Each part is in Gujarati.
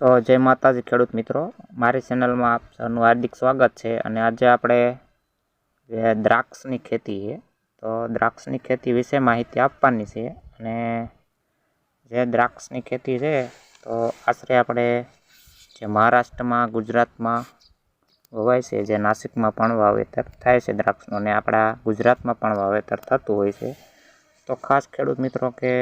તો જય માતાજી ખેડૂત મિત્રો. મારી ચેનલમાં આપ સૌનું હાર્દિક સ્વાગત છે અને આજે આપણે જે દ્રાક્ષની ખેતી છે, તો દ્રાક્ષની ખેતી વિશે માહિતી આપવાની છે અને જે દ્રાક્ષની ખેતી છે, તો આશરે આપણે જે મહારાષ્ટ્રમાં, ગુજરાતમાં વવાય છે, જે નાસિકમાં પણ વાવેતર થાય છે દ્રાક્ષનું અને આપણા ગુજરાતમાં પણ વાવેતર થતું હોય છે. તો ખાસ ખેડૂત મિત્રો કે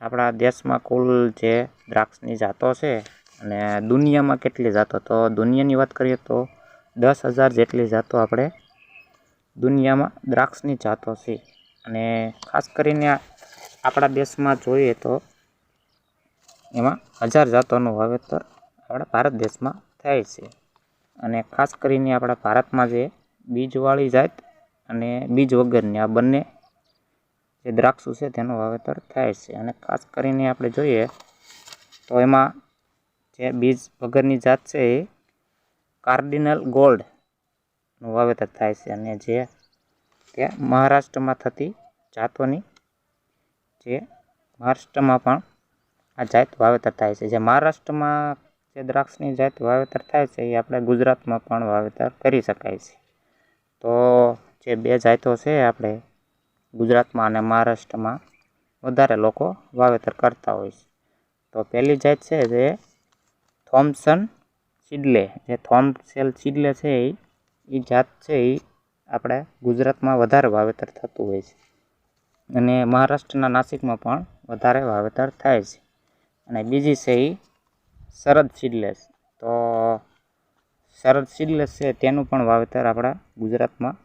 આપણા દેશમાં કુલ જે દ્રાક્ષની જાતો છે અને દુનિયામાં કેટલી જાતો, તો દુનિયાની વાત કરીએ તો દસ હજાર જેટલી જાતો આપણે દુનિયામાં દ્રાક્ષની જાતો છે. અને ખાસ કરીને આપણા દેશમાં જોઈએ તો એમાં હજાર જાતોનું વાવેતર આપણા ભારત દેશમાં થાય છે. અને ખાસ કરીને આપણા ભારતમાં જે બીજવાળી જાત અને બીજ વગરની આ બંને જે દ્રાક્ષો છે, તેનું વાવેતર થાય છે. અને ખાસ કરીને આપણે જોઈએ તો એમાં જે બીજ વગરની જાત છે એ કાર્ડિનલ ગોલ્ડનું વાવેતર થાય છે અને જે તે મહારાષ્ટ્રમાં થતી જાતોની જે મહારાષ્ટ્રમાં પણ આ જાત વાવેતર થાય છે. જે મહારાષ્ટ્રમાં જે દ્રાક્ષની જાત વાવેતર થાય છે એ આપણે ગુજરાતમાં પણ વાવેતર કરી શકાય છે. તો જે બે જાતો છે આપણે ગુજરાતમાં અને મહારાષ્ટ્રમાં વધારે લોકો વાવેતર કરતા હોય છે. તો પહેલી જાત છે જે થોમ્સન સિડલે જે થોમ્સેલ સિડલે છે એ એ જાત છે એ આપણે ગુજરાતમાં વધારે વાવેતર થતું હોય છે. અને મહારાષ્ટ્રના નાસિકમાં પણ વધારે વાવેતર થાય છે. અને બીજી છે એ શરદ સીડલેસ તો શરદ સીડલેસ છે તેનું પણ વાવેતર આપણા ગુજરાતમાં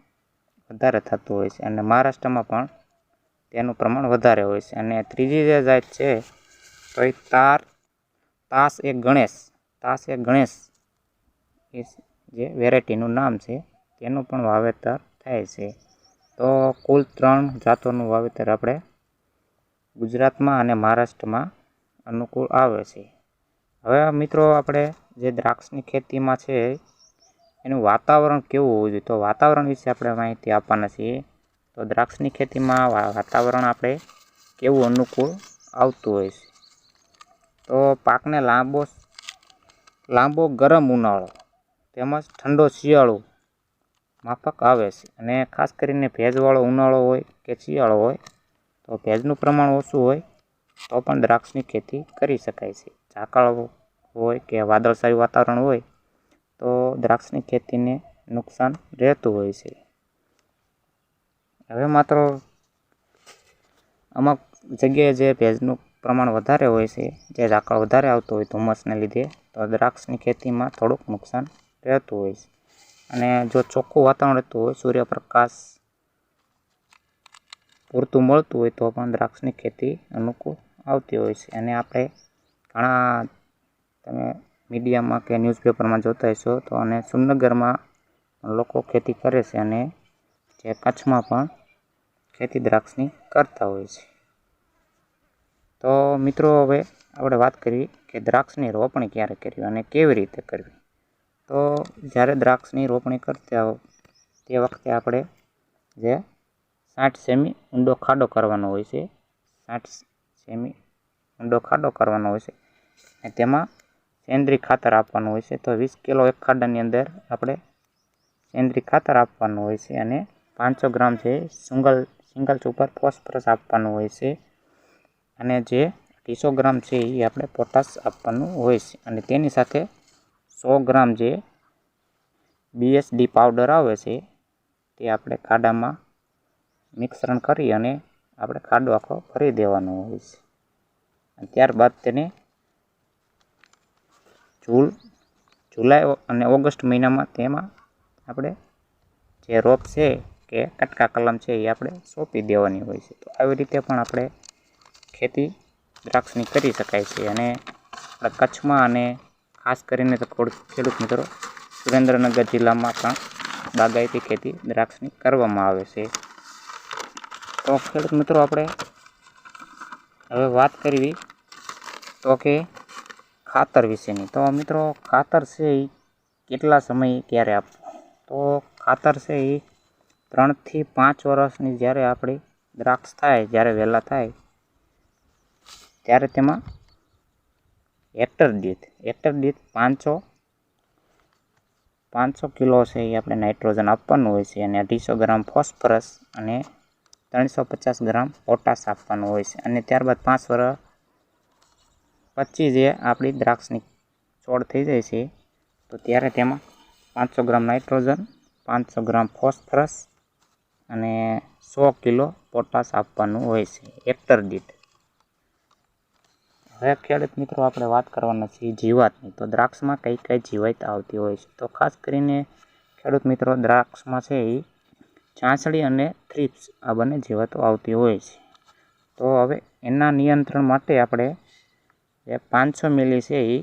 વધારે થતું હોય છે. અને મહારાષ્ટ્રમાં પણ તેનું પ્રમાણ વધારે હોય છે. અને ત્રીજી જે જાત છે તો એ તાર, તાસ એ ગણેશ. તાસ એક ગણેશ જે વેરાયટીનું નામ છે, તેનું પણ વાવેતર થાય છે. તો કુલ ત્રણ જાતોનું વાવેતર આપણે ગુજરાતમાં અને મહારાષ્ટ્રમાં અનુકૂળ આવે છે. હવે મિત્રો આપણે જે દ્રાક્ષની ખેતીમાં છે, એનું વાતાવરણ કેવું હોવું જોઈએ? તો વાતાવરણ વિશે આપણે માહિતી આપવાના છીએ. તો દ્રાક્ષની ખેતીમાં વાતાવરણ આપણે કેવું અનુકૂળ આવતું હોય છે? તો પાકને લાંબો લાંબો ગરમ ઉનાળો તેમજ ઠંડો શિયાળો માફક આવે છે. અને ખાસ કરીને ભેજવાળો ઉનાળો હોય કે શિયાળો હોય, તો ભેજનું પ્રમાણ ઓછું હોય, તો પણ દ્રાક્ષની ખેતી કરી શકાય છે. ઝાકળ હોય કે વાદળછાયું વાતાવરણ હોય, તો દ્રાક્ષની ખેતીને નુકસાન રહેતું હોય છે. હવે માત્ર અમુક જગ્યાએ જે ભેજનું પ્રમાણ વધારે હોય છે, જે ઝાકળ વધારે આવતો હોય ધુમ્મસને લીધે તો દ્રાક્ષની ખેતીમાં થોડુંક નુકસાન રહેતું હોય છે. અને જો ચોખ્ખું વાતાવરણ રહેતું હોય, સૂર્યપ્રકાશ પૂરતું મળતું હોય તો પણ દ્રાક્ષની ખેતી અનુકૂળ આવતી હોય છે. અને આપણે ઘણા તમે મીડિયામાં કે ન્યૂઝપેપરમાં જોતા હશો તો અને સુરનગરમાં લોકો ખેતી કરે છે અને જે કચ્છમાં પણ ખેતી દ્રાક્ષની કરતા હોય છે. તો મિત્રો હવે આપણે વાત કરવી કે દ્રાક્ષની રોપણી ક્યારે કરવી અને કેવી રીતે કરવી. તો જ્યારે દ્રાક્ષની રોપણી કરતા તે વખતે આપણે જે સાઠ સેમી ઊંડો ખાડો કરવાનો હોય છે, સાઠ સેમી ઊંડો ખાડો કરવાનો હોય છે, અને તેમાં સેન્દ્રિય ખાતર આપવાનું હોય છે. તો વીસ કિલો એક ખાડાની અંદર આપણે સેન્દ્રિય ખાતર આપવાનું હોય છે અને પાંચસો ગ્રામ છે સિંગલ સિંગલ સુપર ફોસ્ફરસ આપવાનું હોય છે. અને જે અઢીસો ગ્રામ છે એ આપણે પોટાશ આપવાનું હોય છે. અને તેની સાથે સો ગ્રામ જે બીએસડી પાવડર આવે છે, તે આપણે ખાડામાં મિશ્રણ કરી અને આપણે ખાડો આખો ભરી દેવાનો હોય છે. ત્યારબાદ તેને જૂલ, જુલાઈ અને ઓગસ્ટ મહિનામાં તેમાં આપણે જે રોપ છે કે કટકા કલમ છે એ આપણે સોંપી દેવાની હોય છે. તો આવી રીતે પણ આપણે ખેતી દ્રાક્ષની કરી શકાય છે અને આપણા કચ્છમાં અને ખાસ કરીને તો ખેડૂત મિત્રો સુરેન્દ્રનગર જિલ્લામાં પણ બાગાયતી ખેતી દ્રાક્ષની કરવામાં આવે છે. તો ખેડૂત મિત્રો આપણે હવે વાત કરવી તો કે ખાતર વિશેની. તો મિત્રો ખાતર છે એ કેટલા સમય ક્યારે આપવું? તો ખાતર છે એ ત્રણથી પાંચ વર્ષની જ્યારે આપણી દ્રાક્ષ થાય, જ્યારે વહેલા થાય ત્યારે તેમાં હેક્ટર દીઠ હેક્ટર દીઠ પાંચસો પાંચસો કિલો છે એ આપણે નાઇટ્રોજન આપવાનું હોય છે અને અઢીસો ગ્રામ ફોસ્ફરસ અને ત્રણસો પચાસ ગ્રામ પોટાશ આપવાનું હોય છે. અને ત્યારબાદ પાંચ વર્ષ પછી જે આપણી દ્રાક્ષની છોડ થઈ જાય છે, તો ત્યારે તેમાં પાંચસો ગ્રામ નાઇટ્રોજન પાંચસો ગ્રામ ફોસ્ફરસ અને સો કિલો પોટાશ આપવાનું હોય છે હેક્ટર દીઠ. હવે ખેડૂત મિત્રો, આપણે વાત કરવાના છીએ જીવાતની. તો દ્રાક્ષમાં કઈ કઈ જીવાત આવતી હોય છે? તો ખાસ કરીને ખેડૂત મિત્રો, દ્રાક્ષમાં છે એ ચાંસળી અને થ્રીપ્સ. આ બંને જીવાતો આવતી હોય છે. તો હવે એના નિયંત્રણ માટે આપણે જે પાંચસો મિલી છે એ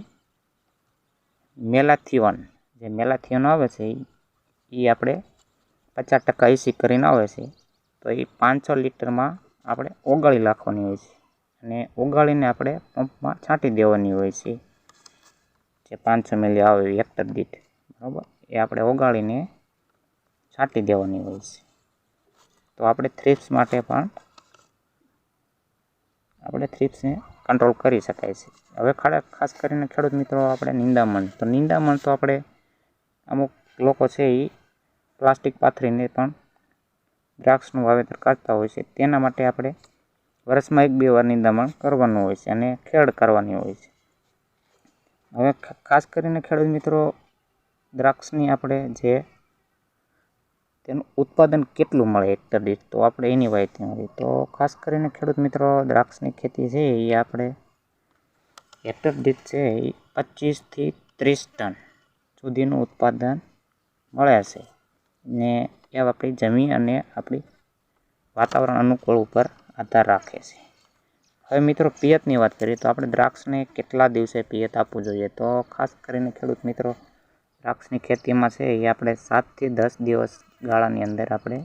મેલાથિયોન જે મેલાથિયોન આવે છે એ આપણે પચાસ ટકા એસી કરીને આવે છે. તો એ પાંચસો લીટરમાં આપણે ઓગાળી નાખવાની હોય છે. અને ઓગાળીને આપણે પંપમાં છાંટી દેવાની હોય છે. જે પાંચસો મિલી આવે હેક્ટર દીઠ, બરાબર? એ આપણે ઓગાળીને છાંટી દેવાની હોય છે. તો આપણે થ્રીપ્સ માટે પણ, આપણે થ્રીપ્સને કંટ્રોલ કરી શકાય છે. હવે ખાડા, ખાસ કરીને ખેડૂત મિત્રો, આપણે નિંદામણ. તો નિંદામણ તો આપણે અમુક લોકો છે એ પ્લાસ્ટિક પાથરીને પણ દ્રાક્ષનું વાવેતર કરતા હોય છે. તેના માટે આપણે વર્ષમાં એક બે વાર નિંદામણ કરવાનું હોય છે અને ખેડ કરવાની હોય છે. હવે ખાસ કરીને ખેડૂત મિત્રો, દ્રાક્ષની આપણે જે તેનું ઉત્પાદન કેટલું મળે હેક્ટર દીઠ, તો આપણે એની માહિતી મળી. તો ખાસ કરીને ખેડૂત મિત્રો, દ્રાક્ષની ખેતી છે એ આપણે હેક્ટર દીઠ છે એ પચીસથી ત્રીસ ટન સુધીનું ઉત્પાદન મળે છે. ને એ આપણી જમીન અને આપણી વાતાવરણ અનુકૂળ ઉપર આધાર રાખે છે. હવે મિત્રો પિયતની વાત કરીએ તો આપણે દ્રાક્ષને કેટલા દિવસે પિયત આપવું જોઈએ? તો ખાસ કરીને ખેડૂત મિત્રો, દ્રાક્ષની ખેતીમાં છે એ આપણે સાતથી દસ દિવસ ગાળાની અંદર આપણે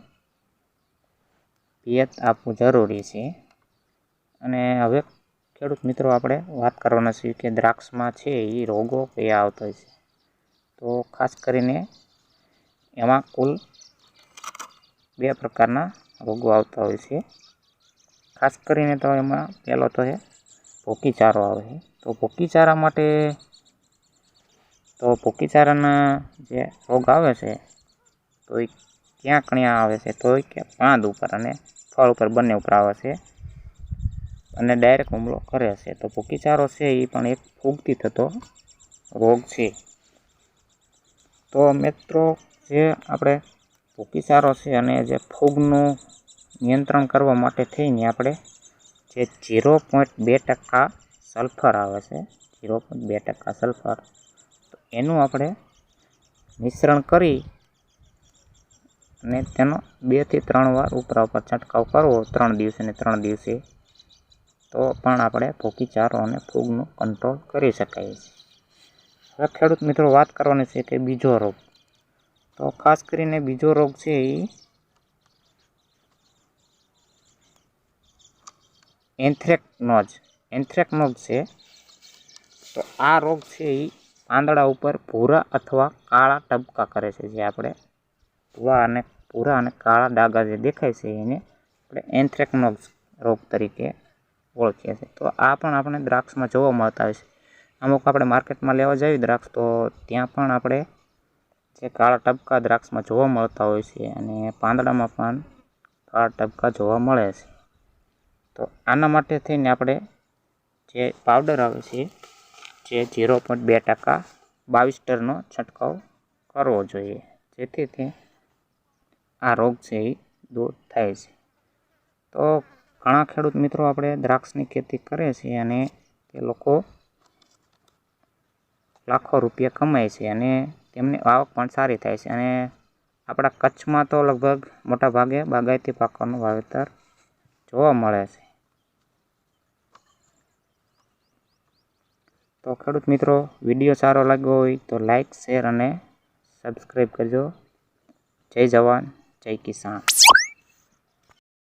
પિયત આપવું જરૂરી છે. અને હવે ખેડૂત મિત્રો આપણે વાત કરવાના છીએ કે દ્રાક્ષમાં છે એ રોગો કયા આવતા છે. તો ખાસ કરીને એમાં કુલ બે પ્રકારના રોગો આવતા હોય છે. ખાસ કરીને તો એમાં પહેલો તો છે ભૂકી ચારો આવે છે તો ભૂકી ચારા માટે તો ભૂકી ચારાના જે રોગ આવે છે, તો એ ક્યાં કણ્યા આવે છે, તો કે પાંદ ઉપર અને ફળ ઉપર બંને ઉપર આવે છે. અને ડાયરેક્ટ હુમલો કરે છે. તો ભૂકી ચારો છે એ પણ એક ફૂગથી થતો રોગ છે. તો મિત્રો, જે આપણે ભૂકીચારો છે અને જે ફૂગનું નિયંત્રણ કરવા માટે થઈને આપણે જે ઝીરો પોઈન્ટ બે ટકા સલ્ફર આવે છે ઝીરો પોઈન્ટ બે ટકા સલ્ફર તો એનું આપણે મિશ્રણ કરી અને તેનો બેથી ત્રણ વાર ઉપરા ઉપર છંટકાવ કરવો, ત્રણ દિવસે ને ત્રણ દિવસે, તો પણ આપણે ભૂકી ચારો અને ફૂગનું કંટ્રોલ કરી શકાય છે. હવે ખેડૂત મિત્રો વાત કરવાની છે કે બીજો રોગ. તો ખાસ કરીને બીજો રોગ છે એ એન્થ્રેકનોઝ એન્થ્રેકનોજ છે. તો આ રોગ છે એ પાંદડા ઉપર ભૂરા અથવા કાળા ટબકા કરે છે. જે આપણે ભૂરા અને ભૂરા અને કાળા ડાઘા જે દેખાય છે એને આપણે એન્થ્રેકનોજ રોગ તરીકે ઓળખીએ છીએ. તો આ પણ આપણે દ્રાક્ષમાં જોવા મળતા હોય છે. અમુક આપણે માર્કેટમાં લેવા જઈએ દ્રાક્ષ, તો ત્યાં પણ આપણે જે કાળા ટબકા દ્રાક્ષમાં જોવા મળતા હોય છે અને પાંદડામાં પણ કાળા ટબકા જોવા મળે છે. તો આના માટે થઈને આપણે જે પાવડર આવે છે, જે ઝીરો પોઈન્ટ બે ટકા બાવીસ્ટરનો છંટકાવ કરવો જોઈએ. જેથી તે આ રોગ છે એ દૂર થાય છે. તો ઘણા ખેડૂત મિત્રો આપણે દ્રાક્ષની ખેતી કરે છે અને તે લોકો લાખો રૂપિયા કમાય છે અને તેમની આવક પણ સારી થાય છે અને આપણા કચ્છમાં તો લગભગ મોટા ભાગે બાગાયતી પાકોનું વાવેતર જોવા મળે છે. તો ખેડૂત મિત્રો વીડિયો સારો લાગ્યો હોય તો લાઇક શેર અને સબસ્ક્રાઈબ કરજો. જય જવાન, જય કિસાન.